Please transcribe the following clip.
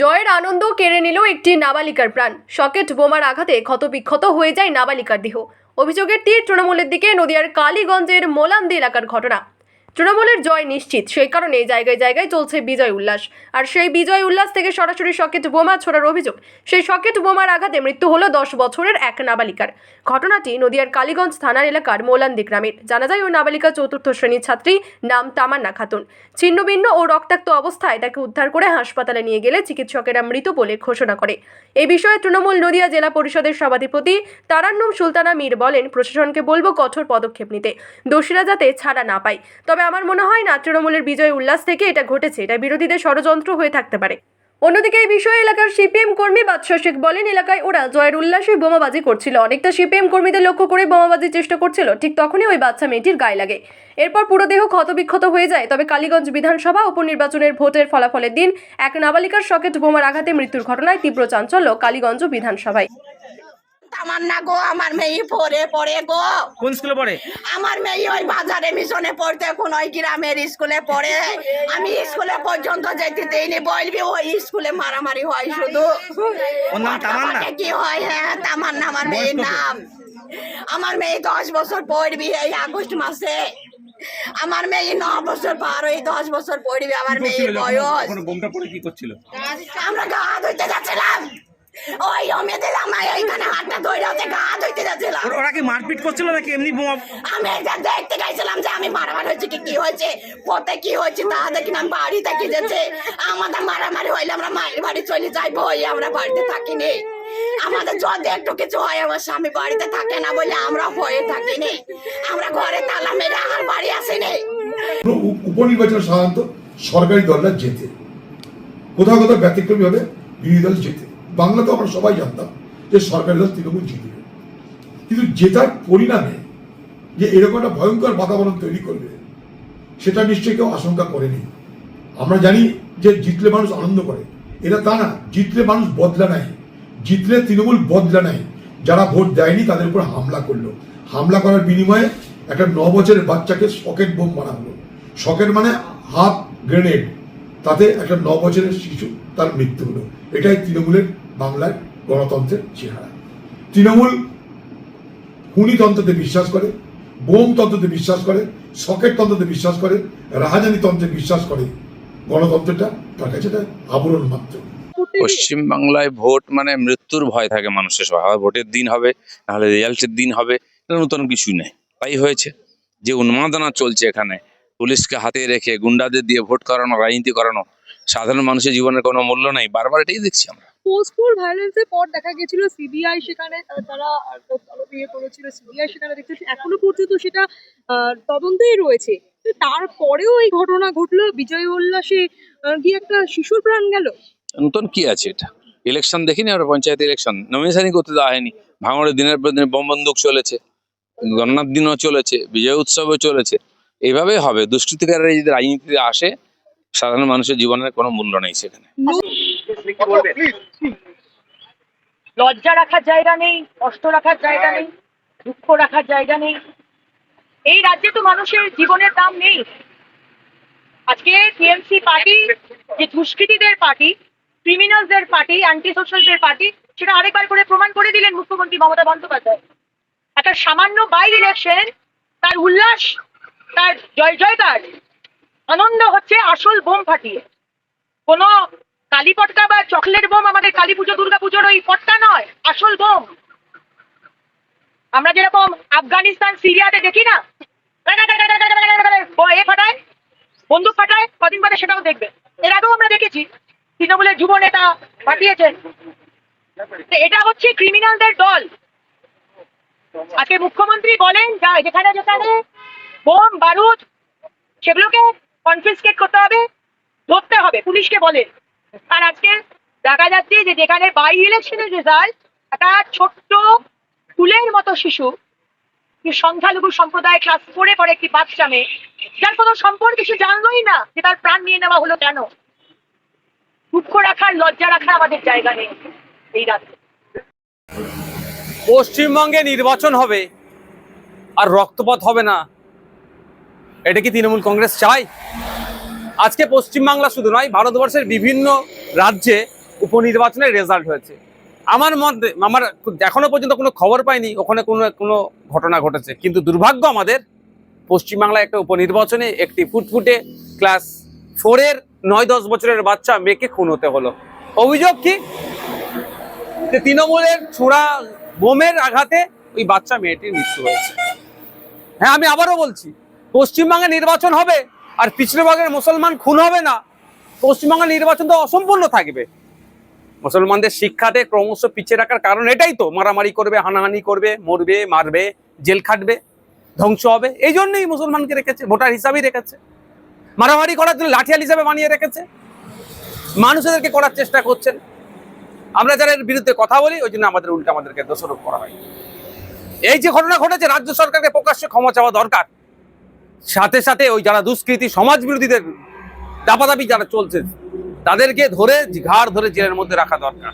জয়ের আনন্দ কেড়ে নিল একটি নাবালিকার প্রাণ। সকেট বোমার আঘাতে ক্ষতবিক্ষত হয়ে যায় নাবালিকার দেহ। অভিযোগের তীর তৃণমূলের দিকে নদিয়ার কালীগঞ্জের মোলান্দি এলাকার ঘটনা। তৃণমূলের জয় নিশ্চিত। সেই কারণে জায়গায় জায়গায় চলছে বিজয় উল্লাস। আর সেই বিজয় উল্লাস থেকে সরাসরি সকেট বোমা ছোড়ার অভিযোগ। সেই সকেট বোমার আঘাতে মৃত্যু হলো দশ বছরের এক নাবালিকার। ঘটনাটি নদিয়ার কালীগঞ্জ থানার এলাকার মোলান্দি গ্রামের। জানা যায় ওই নাবালিকা চতুর্থ শ্রেণির ছাত্রী নাম তামান্না খাতুন। ছিন্নভিন্ন ও রক্তাক্ত অবস্থায় তাকে উদ্ধার করে হাসপাতালে নিয়ে গেলে চিকিৎসকেরা মৃত বলে ঘোষণা করে। এই বিষয়ে তৃণমূল নদিয়া জেলা পরিষদের সভাধিপতি তারান্নুম সুলতানা মীর বলেন, প্রশাসনকে বলব কঠোর পদক্ষেপ নিতে। দোষীরা যাতে ছাড়া না পায়। তবে আমার মনে হয় না তৃণমূলের বিজয় উল্লাস থেকে এটা ঘটেছে। এটা বিরোধীদের ষড়যন্ত্র হয়ে থাকতে পারে। অন্যদিকে এই বিষয়ে এলাকার সিপিএম কর্মী বাদশা শেখ বলেন, এলাকায় ওরা জয়ের উল্লাসে বোমাবাজি করছিল। অনেকটা সিপিএম কর্মীদের লক্ষ্য করে বোমাবাজির চেষ্টা করছিল। ঠিক তখনই ওই বাচ্চা মেয়েটির গায়ে লাগে। এরপর পুরো দেহ ক্ষতবিক্ষত হয়ে যায়। তবে কালীগঞ্জ বিধানসভা উপনির্বাচনের ভোটের ফলাফলের দিন এক নাবালিকার সকেট বোমার আঘাতে মৃত্যুর ঘটনায় তীব্র চাঞ্চল্য কালীগঞ্জ বিধানসভায়। তামান্না গো আমার মেয়ে পড়ে পড়ে গো। কোন স্কুলে পড়ে? আমার মেয়ে ওই বাজারে মিশনে পড়তে এখন ওই গ্রামের স্কুলে পড়ে। আমি স্কুলে পর্যন্ত যেতে দেইনি বলবি ওই স্কুলে মারামারি হয় শুধু। ওর নাম তামান্না? কি হয়? হ্যাঁ তামান্না আমার মেয়ের নাম। আমার মেয়ে দশ বছর পড়বি এই আগস্ট মাসে। আমার মেয়ে ন বছর পার এই দশ বছর পড়বি আমার মেয়ের বয়স। আমরা গা ধুইতে যাচ্ছিলাম। ওই অমেদের আমার এইখানে হাতটা ধরে আছে গা ধুইতে যাচ্ছিলাম ওরা- ওরা কি মারপিট করছিল নাকি? এমনি বোমা আমি এটা দেখতে গেছিলাম যে আমি মারামারি হয়েছে কি কি হয়েছে পথে কি হয়েছে তা দেখি না বাড়ি থেকে যেতে আমাদের মারামারি হইলে আমরা মায়ের বাড়ি চলে যাই বই আমরা বাড়িতে থাকিনি। আমাদের যদি একটু কিছু হয় আমার স্বামী বাড়িতে থাকে না বলে আমরা ভয়ে থাকিনি। আমরা ঘরে তালা মেরে আর বাড়ি আসিনি। উপনির্বাচন সাধারণত সরকারি দলরা জেতে। কোথাও কোথাও ব্যতিক্রমী হবে বিরোধী দল জেতে। বাংলা তো আমরা সবাই জানতাম যে সরকারি দল তৃণমূল জিতবে কিন্তু জেতার পরিণামে যে এরকম একটা ভয়ঙ্কর বাতাবরণ তৈরি করবে, সেটা নিশ্চয়ই কেউ আশঙ্কা করেনি। আমরা জানি যে জিতলে মানুষ আনন্দ করে। এটা তা না, জিতলে মানুষ বদলা নাই জিতলে তৃণমূল বদলা নাই যারা ভোট দেয়নি তাদের উপর হামলা করল। হামলা করার বিনিময়ে একটা ন বছরের বাচ্চাকে সকেট বোম মারা হলো। সকেট মানে হাফ গ্রেনেড। তাতে একটা ন বছরের শিশু তার মৃত্যু হলো। এটাই তৃণমূলের বাংলার গণতন্ত্রের চেহারা। তৃণমূল খুনিতন্ত্রতে বিশ্বাস করে বোম তন্ত্রতে বিশ্বাস করে সকেট তন্ত্রতে বিশ্বাস করে রাহাজানি তন্ত্রে বিশ্বাস করে, গণতন্ত্রটা তার কাছে আবরণ মাত্র। পশ্চিম বাংলায় ভোট মানে মৃত্যুর ভয় থাকে মানুষের সবাই ভোটের দিন হবে, নাহলে রেজাল্টের দিন হবে নতুন কিছুই নেই তাই হয়েছে যে উন্মাদনা চলছে এখানে। পুলিশকে হাতে রেখে, গুন্ডাদের দিয়ে ভোট করানো, রাজনীতি করানো সাধারণ মানুষের জীবনের কোনো মূল্য নাই। বারবার এটাই দেখছি আমরা। পোস্টফুল ভায়োলেন্সের পর দেখা গেছিল সিবিআই সেখানে তারা ইয়ে করেছিল সিবিআই সেখানে দেখতে এখনও পর্যন্ত সেটা তদন্তেই রয়েছে। তারপরেও এই ঘটনা ঘটলো বিজয় উল্লাসে গিয়ে একটা শিশুর প্রাণ গেল। নতুন কি আছে এটা? ইলেকশন দেখিনি আমরা পঞ্চায়েত ইলেকশন নমিনেশনই করতে দেওয়া হয়নি। ভাঙড়ের দিনের পর দিন বোম বন্দুক চলেছে গণনার দিনও চলেছে বিজয় উৎসবও চলেছে। এইভাবেই হবে। দুষ্কৃতিকাররা যদি রাজনীতিতে আসে সাধারণ মানুষের জীবনের কোনো মূল্য নেই সেখানে। লজ্জা রাখার জায়গা নেই কষ্ট রাখার জায়গা নেই দুঃখ রাখার জায়গা নেই। এই রাজ্যে তো মানুষের জীবনের দাম নেই। আজকে টিএমসি পার্টি যে দুষ্কৃতীদের পার্টি ক্রিমিনালসদের পার্টি অ্যান্টি সোশ্যালদের পার্টি সেটা আরেকবার করে প্রমাণ করে দিলেন মুখ্যমন্ত্রী মমতা বন্দ্যোপাধ্যায়। একটা সামান্য বাই ইলেকশন তার উল্লাস তার জয় জয়কার আনন্দ হচ্ছে আসল বোম ফাটিয়ে। কোনো কালী পটকা বা চকলেট বোম আমাদের কালী পুজো, দুর্গা পুজোর ওই পটকা নয়, আসল বোম। আমরা যেরকম আফগানিস্তান, সিরিয়াতে দেখি না? এ ফাটায়, বন্দুক ফাটায়, কদিন বাদে সেটাও দেখবে। এর আগেও আমরা দেখেছি, তৃণমূলের যুব নেতা পাঠিয়েছেন। এটা হচ্ছে ক্রিমিনালদের দল। আজকে মুখ্যমন্ত্রী বলেন যা যেখানে যেখানে, বোম, বারুদ, সেগুলোকে কনফিসকেট করতে হবে, ধরতে হবে, পুলিশকে বলে। আর আজকে দেখা যাচ্ছে যে যেখানে বাই ইলেকশনের রেজাল্ট একটা ছোট্ট ফুলের মতো শিশু সংখ্যালঘু সম্প্রদায় ক্লাস ফোরে পড়ে একটি বাচ্চা মেয়ে, যার কোনো সম্পর্ক কিছু জানলোই না যে তার প্রাণ নিয়ে নেওয়া হলো কেন। দুঃখ রাখার, লজ্জা রাখার আমাদের জায়গা নেই এই রাজ্যে পশ্চিমবঙ্গে নির্বাচন হবে, আর রক্তপাত হবে না। এটা কি তৃণমূল কংগ্রেস চায়? আজকে পশ্চিমবাংলা শুধু নয়, ভারতবর্ষের বিভিন্ন রাজ্যে উপনির্বাচনের রেজাল্ট হয়েছে। আমার মধ্যে আমার এখনও পর্যন্ত কোনো খবর পাইনি, ওখানে কোনো কোনো ঘটনা ঘটেছে। কিন্তু দুর্ভাগ্য আমাদের, পশ্চিমবাংলায় একটা উপনির্বাচনে একটি ফুটফুটে ক্লাস ফোরের নয়, দশ বছরের বাচ্চা মেয়েকে খুন হতে হলো। অভিযোগ কি? যে তৃণমূলের ছোড়া বোমের আঘাতে ওই বাচ্চা মেয়েটির মৃত্যু হয়েছে। হ্যাঁ আমি আবারও বলছি পশ্চিমবঙ্গে নির্বাচন হবে আর পিছড়েবাগের মুসলমান খুন হবে না পশ্চিমবঙ্গের নির্বাচন তো অসম্পূর্ণ থাকবে। মুসলমানদের শিক্ষাতে ক্রমশ পিছিয়ে রাখার কারণ এটাই তো, মারামারি করবে, হানাহানি করবে, মরবে, মারবে, জেল খাটবে, ধ্বংস হবে এই জন্যই মুসলমানকে রেখেছে, ভোটার হিসাবেই রেখেছে। মারামারি করার জন্য লাঠিয়াল হিসাবে বানিয়ে রেখেছে। মানুষদেরকে করার চেষ্টা করছেন। আমরা যারা এর বিরুদ্ধে কথা বলি, ওই জন্য আমাদের উল্টা আমাদেরকে দোষারোপ করা হয়। এই যে ঘটনা ঘটেছে, রাজ্য সরকারকে প্রকাশ্যে ক্ষমা চাওয়া দরকার। সাথে সাথে ওই যারা দুষ্কৃতি সমাজ বিরোধীদের দাপাদাপি যারা চলছে, তাদেরকে ধরে ঘাড় ধরে জেলের মধ্যে রাখা দরকার।